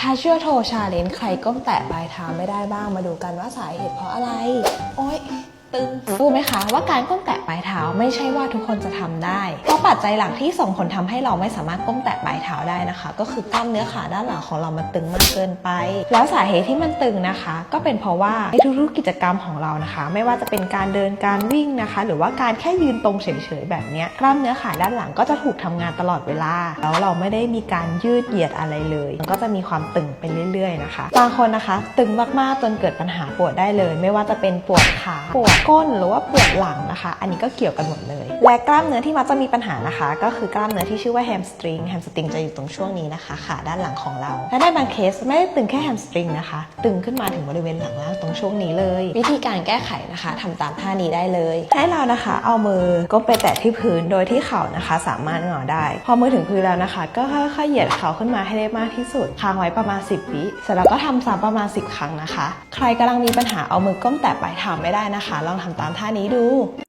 ถ้าเชื่อโทรชาเลนใครก้มแตะปลายเท้าไม่ได้บ้างมาดูกันว่าสาเหตุเพราะอะไร โอ๊ย ตึง รู้ไหมคะว่าการก้มแตะปลายเท้าไม่ใช่ว่าทุกคนจะทำได้ เพราะปัจจัยหลักที่ส่งผลทำให้เราไม่สามารถก้มแตะปลายเท้าได้นะคะ ก็คือกล้ามเนื้อขาด้านหลังของเรามันตึงมากเกินไป แล้วสาเหตุที่มันตึงนะคะ ก็เป็นเพราะว่าในทุกๆกิจกรรมของเรานะคะ ไม่ว่าจะเป็นการเดินการวิ่งนะคะ หรือว่าการแค่ยืนตรงเฉยๆแบบนี้กล้ามเนื้อขาด้านหลังก็จะถูกทำงานตลอดเวลา แล้วเราไม่ได้มีการยืดเหยียดอะไรเลย มันก็จะมีความตึงไปเรื่อย ๆ นะคะ บางคนนะคะ ตึงมากๆจนเกิดปัญหาปวดได้เลย ไม่ว่าจะเป็นปวดขาปวดก้นหรือว่าปวดหลังนะคะ อันนี้ก็เกี่ยวกันหมดเลย และกล้ามเนื้อที่มักจะมีปัญหานะคะ ก็คือกล้ามเนื้อที่ชื่อว่าแฮมสตริงแฮมสตริงจะอยู่ตรงช่วงนี้นะคะขาด้านหลังของเรา และในบางเคสไม่ได้ตึงแค่แฮมสตริงนะคะ ตึงขึ้นมาถึงบริเวณหลังล่างตรงช่วงนี้เลย วิธีการแก้ไขนะคะทำตามท่านี้ได้เลย ให้เรานะคะ เอามือก้มไปแตะที่พื้นโดยที่เข่านะคะ สามารถงอได้ พอมือถึงพื้นแล้วนะคะ ก็ค่อยๆเหยียดเข่าขึ้นมาให้ได้มากที่สุดค้างไว้ประมาณ 10 วิเสร็จแล้วก็ทำซ้ำประมาณ 10 ครั้งนะคะ ใครกำลังมีปัญหาเอามือก้มแตะปลายเท้าไม่ได้นะคะลองทำตามท่านี้ดู